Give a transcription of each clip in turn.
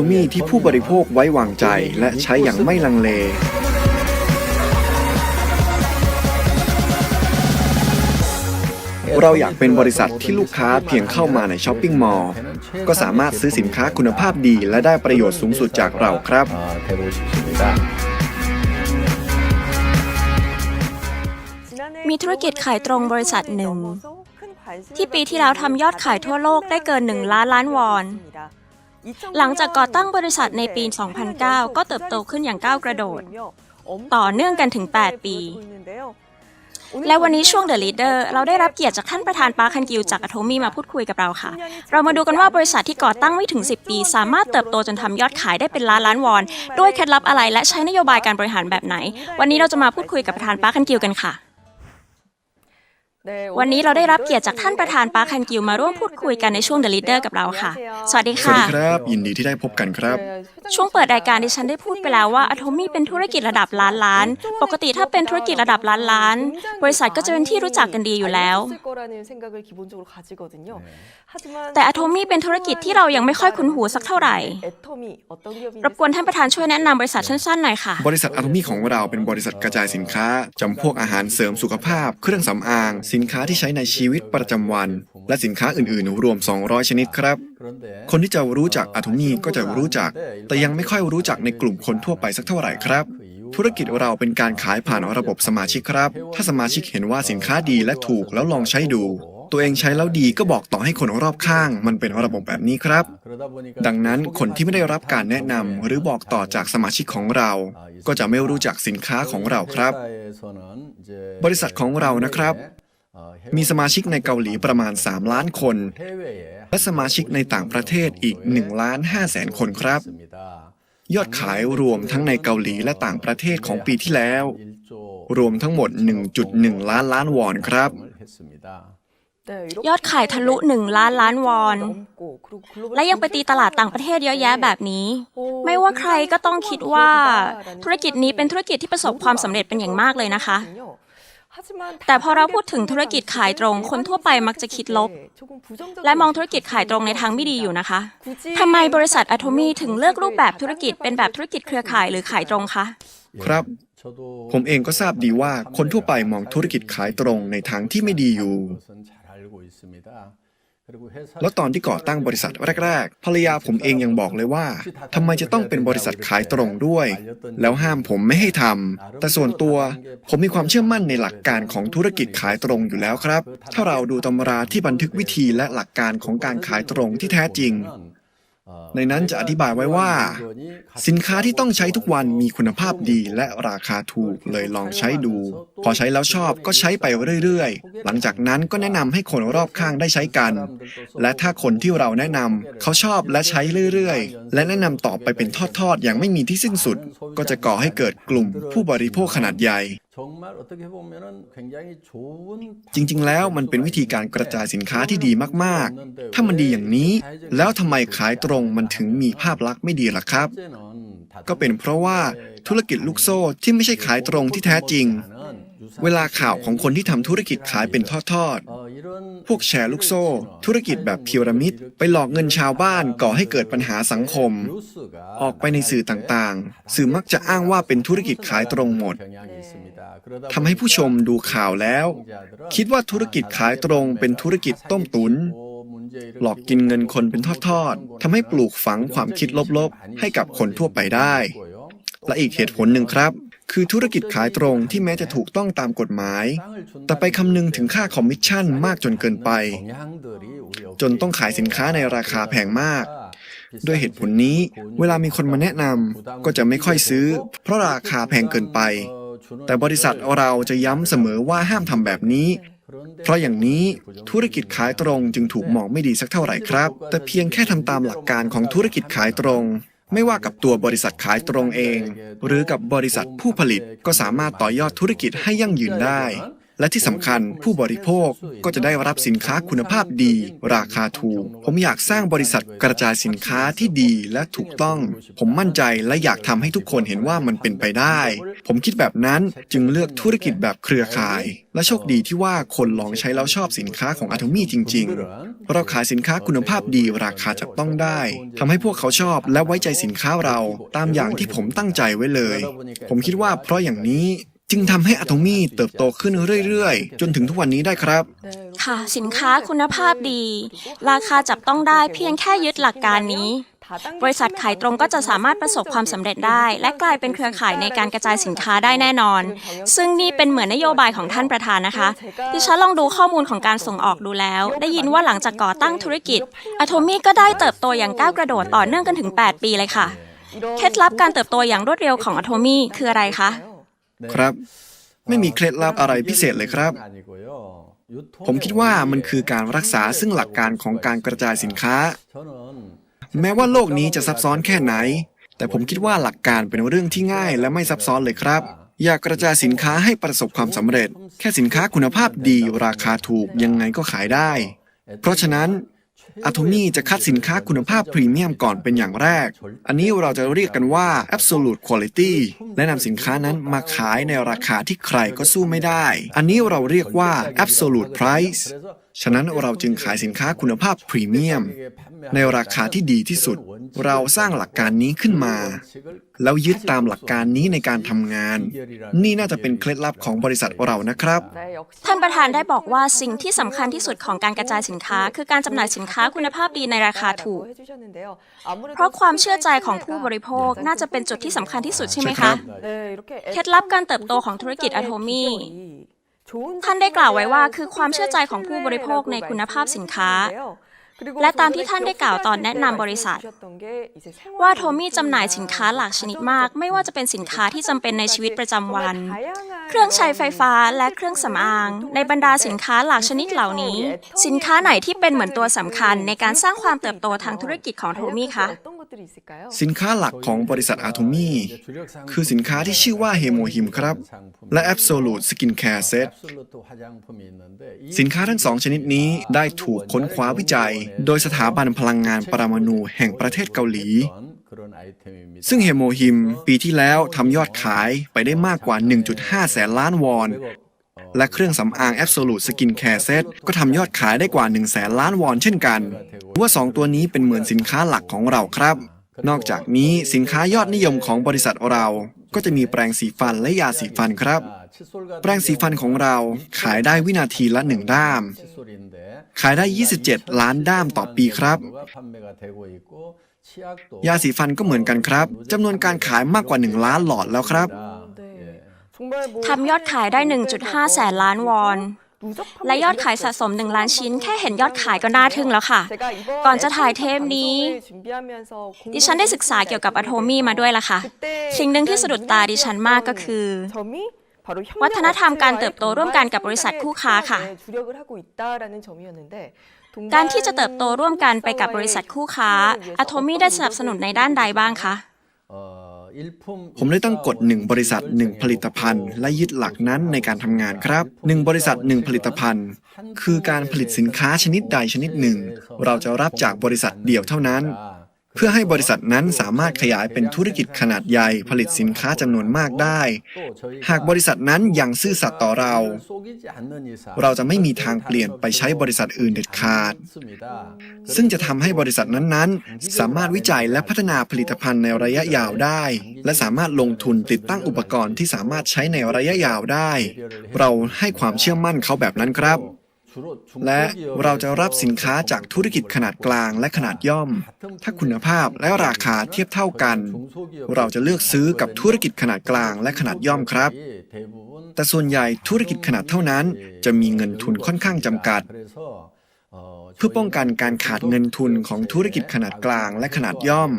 อะมี่ที่ผู้บริโภคไว้วางใจและใช้อย่างไม่ลังเล เราอยากเป็นบริษัทที่ลูกค้าเพียงเข้ามาในช้อปปิ้งมอลล์ก็สามารถซื้อสินค้าคุณภาพดีและได้ประโยชน์สูงสุดจากเราครับ มีธุรกิจขายตรงบริษัทหนึ่ง ที่ปีที่แล้วทำยอดขายทั่วโลกได้เกิน 1 ล้านล้านวอน หลังจากก่อตั้งบริษัทในปี 2009 ก็เติบโตขึ้นอย่างก้าวกระโดด ต่อเนื่องกันถึง 8 ปี และวันนี้ช่วง The Leader เราได้รับเกียรติจากท่านประธานปาร์คคันกิวจากอโ m มีมาพูดคุยกับเราค่ะ เรามาดูกันว่าบริษัทที่ก่อตั้งไม่ถึง 10 ปี สามารถเติบโตจนทำยอดขายได้เป็นล้านล้านวอน ด้วยเคล็ดลับอะไรและใช้นโยบายการบริหารแบบไหน วันนี้เราจะมาพูดคุยกับประธานปาร์คคันกิวกันค่ะ วันนี้เราได้รับเกียรติจากท่านประธานปาร์คคันกิวมาร่วมพูดคุยกันในช่วง The Leader กับเราค่ะ สวัสดีสวัสค่ะ ดีครับ ยินดีที่ได้พบกันครับ ช่วงเปิดรายการดิฉันได้พูดไปแล้วว่าอะโทมี่เป็นธุรกิจระดับล้านล้าน ปกติถ้าเป็นธุรกิจระดับล้านล้าน บริษัทก็จะเป็นที่รู้จักกันดีอยู่แล้ว แต่อะโทมี่เป็นธุรกิจที่เรายังไม่ค่อยคุ้นหูสักเท่าไหร่รบกวนท่านประธานช่วยแนะนำบริษัทสั้นๆหน่อยค่ะ บริษัทอะโทมี่ของเราเป็นบริษัทกระจายสินค้า จำพวกอาหารเสริมสุขภาพ เครื่องสำอางสินค้าที่ใช้ในชีวิตประจำวัน และสินค้าอื่นๆ รวม 200 ชนิดครับ คนที่จะรู้จักอะโทมี่ก็จะรู้จัก แต่ยังไม่ค่อยรู้จักในกลุ่มคนทั่วไปสักเท่าไหร่ครับ ธุรกิจเราเป็นการขายผ่านระบบสมาชิกครับ ถ้าสมาชิกเห็นว่าสินค้าดีและถูกแล้วลองใช้ดู ตัวเองใช้แล้วดีก็บอกต่อให้คนรอบข้าง มันเป็นระบบแบบนี้ครับ ดังนั้นคนที่ไม่ได้รับการแนะนำหรือบอกต่อจากสมาชิกของเรา ก็จะไม่รู้จักสินค้าของเราครับ บริษัทของเรานะครับ มีสมาชิกในเกาหลีประมาณ 3 ล้านคน และสมาชิกในต่างประเทศอีก1ล้าน5แสนคนครับ ยอดขายรวมทั้งในเกาหลีและต่างประเทศของปีที่แล้ว รวมทั้งหมด 1.1 ล้านล้านวอนครับ ยอดขายทะลุ 1 ล้านล้านวอน และยังไปตีตลาดต่างประเทศเยอะแยะแบบนี้ ไม่ว่าใครก็ต้องคิดว่าธุรกิจนี้เป็นธุรกิจที่ประสบความสำเร็จเป็นอย่างมากเลยนะคะ แต่พอเราพูดถึงธุรกิจขายตรง คนทั่วไปมักจะคิดลบ และมองธุรกิจขายตรงในทางไม่ดีอยู่นะคะทำไมบริษัทอะโทมี่ถึงเลือกรูปแบบธุรกิจเป็นแบบธุรกิจเครือข่ายหรือขายตรงคะครับ ผมเองก็ทราบดีว่าคนทั่วไปมองธุรกิจขายตรงในทางที่ไม่ดีอยู่ แล้วตอนที่ก่อตั้งบริษัทแรกๆภรรยาผมเองยังบอกเลยว่าทำไมจะต้องเป็นบริษัทขายตรงด้วย แล้วห้ามผมไม่ให้ทำแต่ส่วนตัวผมมีความเชื่อมั่นในหลักการของธุรกิจขายตรงอยู่แล้วครับ ถ้าเราดูตำราที่บันทึกวิธีและหลักการของการขายตรงที่แท้จริง ในนั้นจะอธิบายไว้ว่า สินค้าที่ต้องใช้ทุกวันมีคุณภาพดีและราคาถูกเลยลองใช้ดู พอใช้แล้วชอบก็ใช้ไปเรื่อยๆ หลังจากนั้นก็แนะนำให้คนรอบข้างได้ใช้กัน และถ้าคนที่เราแนะนำเขาชอบและใช้เรื่อยๆ และแนะนำต่อไปเป็นทอดๆอย่างไม่มีที่สิ้นสุด ก็จะก่อให้เกิดกลุ่มผู้บริโภคขนาดใหญ่จริงๆ แล้วมันเป็นวิธีการกระจายสินค้าที่ดีมากๆ ถ้ามันดีอย่างนี้ แล้วทำไมขายตรงมันถึงมีภาพลักษณ์ไม่ดีล่ะครับ ก็เป็นเพราะว่าธุรกิจลูกโซ่ที่ไม่ใช่ขายตรงที่แท้จริง เวลาข่าวของคนที่ทำธุรกิจขายเป็นทอดๆ พวกแชร์ลูกโซ่ ธุรกิจแบบพีระมิด ไปหลอกเงินชาวบ้านก่อให้เกิดปัญหาสังคม ออกไปในสื่อต่างๆ สื่อมักจะอ้างว่าเป็นธุรกิจขายตรงหมดทำให้ผู้ชมดูข่าวแล้ว คิดว่าธุรกิจขายตรงเป็นธุรกิจต้มตุนหลอกกินเงินคนเป็นทอดๆทำให้ปลูกฝังความคิดลบๆ ให้กับคนทั่วไปได้ และอีกเหตุผลหนึ่งครับ คือธุรกิจขายตรงที่แม้จะถูกต้องตามกฎหมาย แต่ไปคำนึงถึงค่าคอมมิชชั่นมากจนเกินไป จนต้องขายสินค้าในราคาแพงมาก ด้วยเหตุผลนี้ เวลามีคนมาแนะนำก็จะไม่ค่อยซื้อ เพราะราคาแพงเกินไป แต่บริษัทเราจะย้ำเสมอว่าห้ามทำแบบนี้เพราะอย่างนี้ธุรกิจขายตรงจึงถูกมองไม่ดีสักเท่าไหร่ครับ แต่เพียงแค่ทำตามหลักการของธุรกิจขายตรง ไม่ว่ากับตัวบริษัทขายตรงเอง หรือกับบริษัทผู้ผลิตก็สามารถต่อยอดธุรกิจให้ยั่งยืนได้ และที่สำคัญผู้บริโภคก็จะได้รับสินค้าคุณภาพดี ราคาถูก ผมอยากสร้างบริษัทกระจายสินค้าที่ดีและถูกต้อง ผมมั่นใจและอยากทำให้ทุกคนเห็นว่ามันเป็นไปได้ ผมคิดแบบนั้นจึงเลือกธุรกิจแบบเครือข่าย และโชคดีที่ว่าคนลองใช้แล้วชอบสินค้าของอะโทมี่จริง ๆ เราขายสินค้าคุณภาพดีราคาจับต้องได้ทำให้พวกเขาชอบและไว้ใจสินค้าเราตามอย่างที่ผมตั้งใจไว้เลย ผมคิดว่าเพราะอย่างนี้ จึงทำให้อะโตมี่เติบโตขึ้นเรื่อยๆ จนถึงทุกวันนี้ได้ครับ ค่ะ สินค้าคุณภาพดี ราคาจับต้องได้เพียงแค่ยึดหลักการนี้ บริษัทขายตรงก็จะสามารถประสบความสำเร็จได้ และกลายเป็นเครือข่ายในการกระจายสินค้าได้แน่นอน ซึ่งนี่เป็นเหมือนนโยบายของท่านประธานนะคะ ดิฉันลองดูข้อมูลของการส่งออกดูแล้ว ได้ยินว่าหลังจากก่อตั้งธุรกิจอะโทมี่ก็ได้เติบโตอย่างก้าวกระโดดต่อเนื่องกันถึง 8 ปีเลยค่ะ เคล็ดลับการเติบโตอย่างรวดเร็วของอะโทมี่คืออะไรคะ ครับ ไม่มีเคล็ดลับอะไรพิเศษเลยครับ ผมคิดว่ามันคือการรักษาซึ่งหลักการของการกระจายสินค้า แม้ว่าโลกนี้จะซับซ้อนแค่ไหน แต่ผมคิดว่าหลักการเป็นเรื่องที่ง่ายและไม่ซับซ้อนเลยครับ อยากกระจายสินค้าให้ประสบความสำเร็จ แค่สินค้าคุณภาพดีราคาถูกยังไงก็ขายได้ เพราะฉะนั้น อะโทมี่จะคัดสินค้าคุณภาพพรีเมียมก่อนเป็นอย่างแรก อันนี้เราจะเรียกกันว่า absolute quality และนำสินค้านั้นมาขายในราคาที่ใครก็สู้ไม่ได้ อันนี้เราเรียกว่า absolute price ฉะนั้นเราจึงขายสินค้าคุณภาพพรีเมียม ในราคาที่ดีที่สุด เราสร้างหลักการนี้ขึ้นมา แล้วยึดตามหลักการนี้ในการทำงาน นี่น่าจะเป็นเคล็ดลับของบริษัทเรานะครับ ท่านประธานได้บอกว่าสิ่งที่สำคัญที่สุดของการกระจายสินค้า คือการจำหน่ายสินค้าคุณภาพดีในราคาถูก เพราะความเชื่อใจของผู้บริโภคน่าจะเป็นจุดที่สำคัญที่สุดใช่ไหมใช่ครัคะบเคล็ดลับการเติบโตของธุรกิจอะโทมี่ ท่านได้กล่าวไว้ว่าคือความเชื่อใจของผู้บริโภคในคุณภาพสินค้า และตามที่ท่านได้กล่าวตอนแนะนำบริษัท ว่าโทมี่จำหน่ายสินค้าหลากชนิดมาก ไม่ว่าจะเป็นสินค้าที่จำเป็นในชีวิตประจำวัน เครื่องใช้ไฟฟ้าและเครื่องสำอาง ในบรรดาสินค้าหลากชนิดเหล่านี้ สินค้าไหนที่เป็นเหมือนตัวสำคัญ ในการสร้างความเติบโตทางธุรกิจของโทมี่คะสินค้าหลักของบริษัทอาโทมี่คือสินค้าที่ชื่อว่าเฮโมฮิมครับ และ Absolute Skincare Set สินค้าทั้งสองชนิดนี้ได้ถูกค้นคว้าวิจัยโดยสถาบันพลังงานปรมาณูแห่งประเทศเกาหลี ซึ่งเฮโมฮิมปีที่แล้วทำยอดขายไปได้มากกว่า 1.5 แสนล้านวอน และเครื่องสำอาง Absolute Skincare Set ก็ทำยอดขายได้กว่า 1 แสนล้านวอนเช่นกันว่าสองตัวนี้เป็นเหมือนสินค้าหลักของเราครับ นอกจากนี้สินค้ายอดนิยมของบริษัทเรา ก็จะมีแปรงสีฟันและยาสีฟันครับ แปรงสีฟันของเราขายได้วินาทีละหนึ่งด้าม ขายได้ 27 ล้านด้ามต่อปีครับ ยาสีฟันก็เหมือนกันครับจำนวนการขายมากกว่า 1 ล้านหลอดแล้วครับทำยอดขายได้ 1.5 แสนล้านวอน และยอดขายสะสม 1 ล้านชิ้น แค่เห็นยอดขายก็น่าทึ่งแล้วค่ะ ก่อนจะถ่ายเทปนี้ ดิฉันได้ศึกษาเกี่ยวกับอะโทมี่มาด้วยล่ะค่ะ สิ่งหนึ่งที่สะดุดตาดิฉันมากก็คือ วัฒนธรรมการเติบโตร่วมกันกับบริษัทคู่ค้าค่ะ การที่จะเติบโตร่วมกันไปกับบริษัทคู่ค้าอะโทมี่ได้สนับสนุนในด้านใดบ้างคะ ผมได้ตั้งกฎ 1 บริษัท 1 ผลิตภัณฑ์ และยึดหลักนั้นในการทำงานครับ 1 บริษัท 1 ผลิตภัณฑ์ คือการผลิตสินค้าชนิดใดชนิดหนึ่ง เราจะรับจากบริษัทเดียวเท่านั้น เพื่อให้บริษัทนั้นสามารถขยายเป็นธุรกิจขนาดใหญ่ผลิตสินค้าจำนวนมากได้ หากบริษัทนั้นยังซื่อสัตย์ต่อเรา เราจะไม่มีทางเปลี่ยนไปใช้บริษัทอื่นเด็ดขาด ซึ่งจะทำให้บริษัทนั้นๆ สามารถวิจัยและพัฒนาผลิตภัณฑ์ในระยะยาวได้ และสามารถลงทุนติดตั้งอุปกรณ์ที่สามารถใช้ในระยะยาวได้ เราให้ความเชื่อมั่นเขาแบบนั้นครับ และเราจะรับสินค้าจากธุรกิจขนาดกลางและขนาดย่อม ถ้าคุณภาพและราคาเทียบเท่ากัน เราจะเลือกซื้อกับธุรกิจขนาดกลางและขนาดย่อมครับ แต่ส่วนใหญ่ธุรกิจขนาดเท่านั้น จะมีเงินทุนค่อนข้างจำกัด เพื่อป้องกันการขาดเงินทุนของธุรกิจขนาดกลางและขนาดย่อม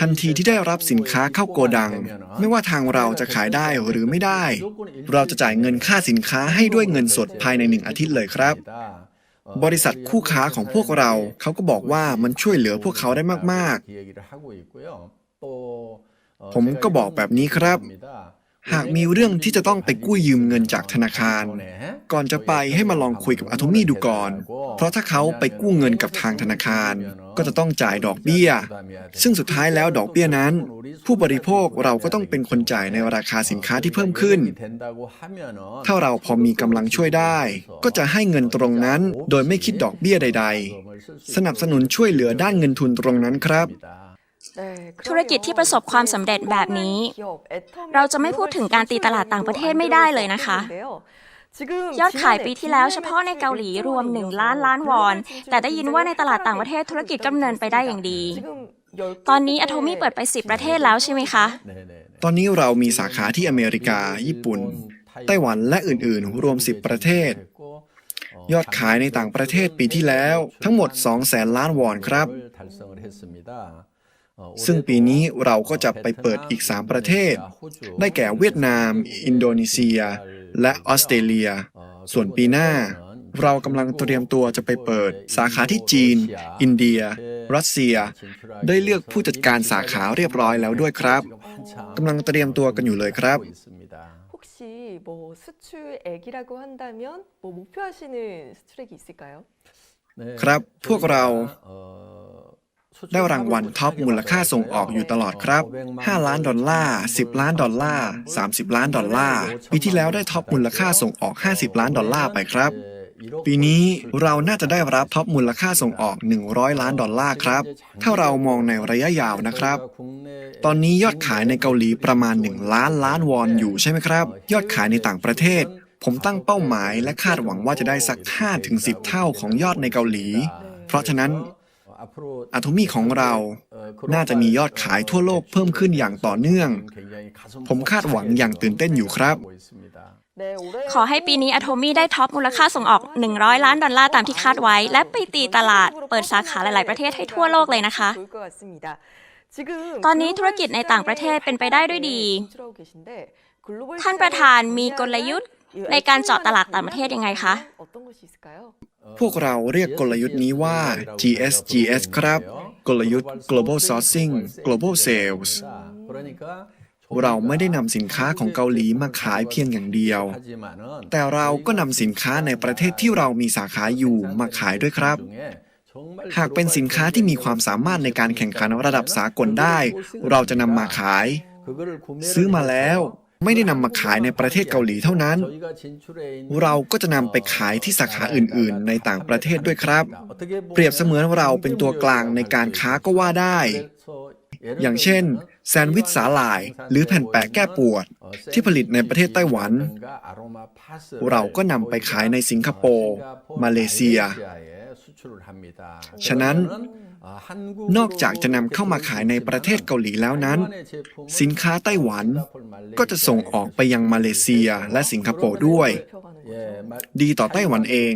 ทันทีที่ได้รับสินค้าเข้าโกดัง ไม่ว่าทางเราจะขายได้หรือไม่ได้ เราจะจ่ายเงินค่าสินค้าให้ด้วยเงินสดภายในหนึ่งอาทิตย์เลยครับ บริษัทคู่ค้าของพวกเรา เขาก็บอกว่ามันช่วยเหลือพวกเขาได้มาก ๆ ผมก็บอกแบบนี้ครับ หากมีเรื่องที่จะต้องไปกู้ยืมเงินจากธนาคาร ก่อนจะไปให้มาลองคุยกับอาโทมี่ดูก่อน เพราะถ้าเขาไปกู้เงินกับทางธนาคาร ก็จะต้องจ่ายดอกเบี้ย ซึ่งสุดท้ายแล้วดอกเบี้ยนั้น ผู้บริโภคเราก็ต้องเป็นคนจ่ายในราคาสินค้าที่เพิ่มขึ้น ถ้าเราพอมีกำลังช่วยได้ ก็จะให้เงินตรงนั้น โดยไม่คิดดอกเบี้ยใด ๆ สนับสนุนช่วยเหลือด้านเงินทุนตรงนั้นครับ ธุรกิจที่ประสบความสำเร็จแบบนี้ เราจะไม่พูดถึงการตีตลาดต่างประเทศไม่ได้เลยนะคะ ยอดขายปีที่แล้วเฉพาะในเกาหลีรวม 1 ล้านล้านวอน แต่ได้ยินว่าในตลาดต่างประเทศธุรกิจก็ดำเนินไปได้อย่างดี ตอนนี้อ t o มี่เปิดไป 10 ประเทศแล้วใช่ไหมคะ ตอนนี้เรามีสาขาที่อเมริกา ญี่ปุ่น ไต้หวันและอื่นๆ รวม 10 ประเทศ ยอดขายในต่างประเทศปีที่แล้วทั้งหมด2แสนล้านวอนครับ ซึ่งปีนี้เราก็จะไปเปิดอีก 3 ประเทศ ได้แก่เวียดนาม อินโดนีเซีย และออสเตรเลีย ส่วนปีหน้า เรากำลังเตรียมตัวจะไปเปิด สาขาที่จีน อินเดีย รัสเซีย ได้เลือกผู้จัดการสาขาเรียบร้อยแล้วด้วยครับกำลังเตรียมตัวกันอยู่เลยครับ 혹시 뭐 수출액이라고 한다면 뭐 목표하시는 수출액이 있을까요? ครับ พวกเรา ได้รางวัลท็อปมูลค่าส่งออกอยู่ตลอดครับ 5 ล้านดอลลาร์ 10 ล้านดอลลาร์ 30 ล้านดอลลาร์ ปีที่แล้วได้ท็อปมูลค่าส่งออก 50 ล้านดอลลาร์ไปครับ ปีนี้เราน่าจะได้รับท็อปมูลค่าส่งออก 100 ล้านดอลลาร์ครับ ถ้าเรามองในระยะยาวนะครับ ตอนนี้ยอดขายในเกาหลีประมาณ 1 ล้านล้านวอนอยู่ใช่ไหมครับ ยอดขายในต่างประเทศ ผมตั้งเป้าหมายและคาดหวังว่าจะได้สัก 5-10 เท่าของยอดในเกาหลี เพราะฉะนั้น อะโทมี่ของเรา น่าจะมียอดขายทั่วโลกเพิ่มขึ้นอย่างต่อเนื่อง ผมคาดหวังอย่างตื่นเต้นอยู่ครับ ขอให้ปีนี้อะโทมี่ได้ท็อปมูลค่าส่งออก 100 ล้านดอลลาร์ตามที่คาดไว้ และไปตีตลาดเปิดสาขาหลาย ๆ ประเทศให้ทั่วโลกเลยนะคะ ตอนนี้ธุรกิจในต่างประเทศเป็นไปได้ด้วยดี ท่านประธานมีกลยุทธ์ในการเจาะตลาดต่างประเทศยังไงคะ พวกเราเรียกกลยุทธ์นี้ว่า GSGS ครับ กลยุทธ์ global sourcing global sales เราไม่ได้นำสินค้าของเกาหลีมาขายเพียงอย่างเดียว แต่เราก็นำสินค้าในประเทศที่เรามีสาขาอยู่มาขายด้วยครับ หากเป็นสินค้าที่มีความสามารถในการแข่งขันระดับสากลได้ เราจะนำมาขาย ซื้อมาแล้วไม่ได้นำมาขายในประเทศเกาหลีเท่านั้น เราก็จะนำไปขายที่สาขาอื่น ๆ ในต่างประเทศด้วยครับ เปรียบเสมือนเราเป็นตัวกลางในการค้าก็ว่าได้ อย่างเช่น แซนด์วิชสาหร่าย หรือแผ่นแปะแก้ปวด ที่ผลิตในประเทศไต้หวัน เราก็นำไปขายในสิงคโปร์ มาเลเซีย ฉะนั้นนอกจากจะนำเข้ามาขายในประเทศเกาหลีแล้วนั้น สินค้าไต้หวันก็จะส่งออกไปยังมาเลเซียและสิงคโปร์ด้วย ดีต่อไต้หวันเอง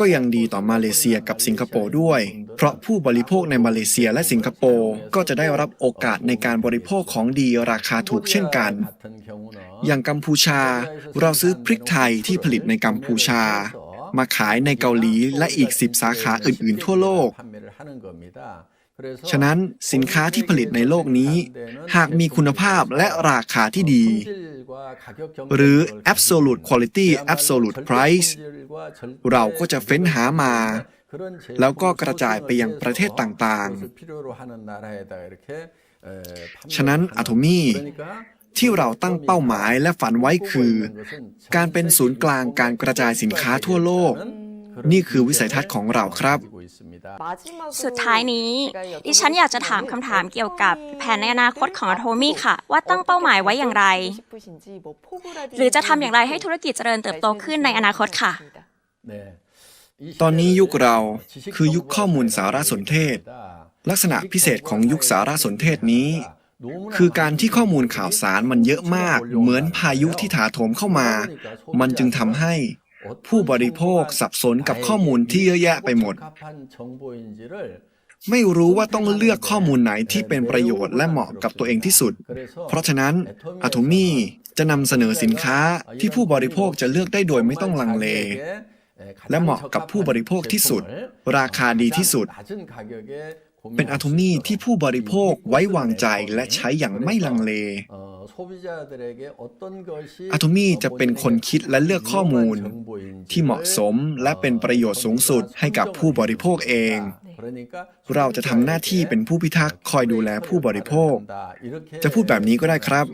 ก็ยังดีต่อมาเลเซียกับสิงคโปร์ด้วย เพราะผู้บริโภคในมาเลเซียและสิงคโปร์ก็จะได้รับโอกาสในการบริโภคของดีราคาถูกเช่นกัน อย่างกัมพูชาเราซื้อพริกไทยที่ผลิตในกัมพูชา มาขายในเกาหลีและอีก 10 สาขาอื่นๆ ทั่วโลก ฉะนั้นสินค้าที่ผลิตในโลกนี้ หากมีคุณภาพและราคาที่ดี หรือ absolute quality absolute price เราก็จะเฟ้นหามา แล้วก็กระจายไปยังประเทศต่างๆ ฉะนั้นอะโทมี่ ที่เราตั้งเป้าหมายและฝันไว้คือ การเป็นศูนย์กลางการกระจายสินค้าทั่วโลก นี่คือวิสัยทัศน์ของเราครับ สุดท้ายนี้ ดิฉันอยากจะถามคำถามเกี่ยวกับแผนในอนาคตของอโทมี่ค่ะ ว่าตั้งเป้าหมายไว้อย่างไร หรือจะทำอย่างไรให้ธุรกิจเจริญเติบโตขึ้นในอนาคตค่ะ ตอนนี้ยุคเราคือยุคข้อมูลสารสนเทศ ลักษณะพิเศษของยุคสารสนเทศนี้ คือการที่ข้อมูลข่าวสารมันเยอะมาก เหมือนพายุที่ถาโถมเข้ามา มันจึงทำให้ผู้บริโภคสับสนกับข้อมูลที่เยอะแยะไปหมด ไม่รู้ว่าต้องเลือกข้อมูลไหนที่เป็นประโยชน์และเหมาะกับตัวเองที่สุด เพราะฉะนั้นอะโทมี่จะนำเสนอสินค้าที่ผู้บริโภคจะเลือกได้โดยไม่ต้องลังเล และเหมาะกับผู้บริโภคที่สุด ราคาดีที่สุด เป็นอะโทมีที่ผู้บริโภคไว้วางใจและใช้อย่างไม่ลังเลอะโทมี่จะเป็นคนคิดและเลือกข้อมูล ที่เหมาะสมและเป็นประโยชน์สูงสุดให้กับผู้บริโภคเอง เราจะทำหน้าที่เป็นผู้พิทักษ์คอยดูแลผู้บริโภค จะพูดแบบนี้ก็ได้ครับ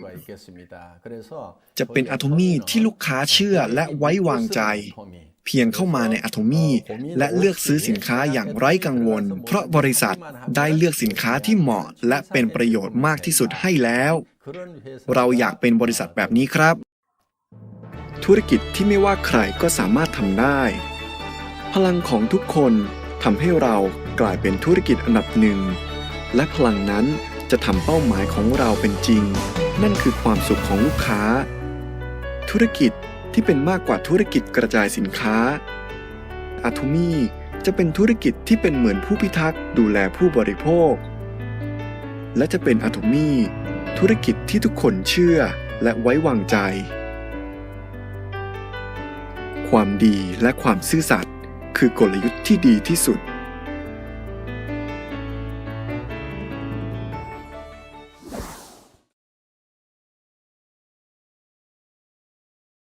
จะเป็นอะโทมีที่ลูกค้าเชื่อและไว้วางใจ เพียงเข้ามาในอะโทมีและเลือกซื้อสินค้าอย่างไร้กังวล เพราะบริษัทได้เลือกสินค้าที่เหมาะและเป็นประโยชน์มากที่สุดให้แล้ว เราอยากเป็นบริษัทแบบนี้ครับ ธุรกิจที่ไม่ว่าใครก็สามารถทำได้ พลังของทุกคนทำให้เรากลายเป็นธุรกิจอันดับหนึ่ง และพลังนั้นจะทำเป้าหมายของเราเป็นจริง นั่นคือความสุขของลูกค้า ธุรกิจ ที่เป็นมากกว่าธุรกิจกระจายสินค้าอะทูมีจะเป็นธุรกิจที่เป็นเหมือนผู้พิทักษ์ดูแลผู้บริโภค และจะเป็นอะทูมีธุรกิจที่ทุกคนเชื่อและไว้วางใจ ความดีและความซื่อสัตย์คือกลยุทธ์ที่ดีที่สุด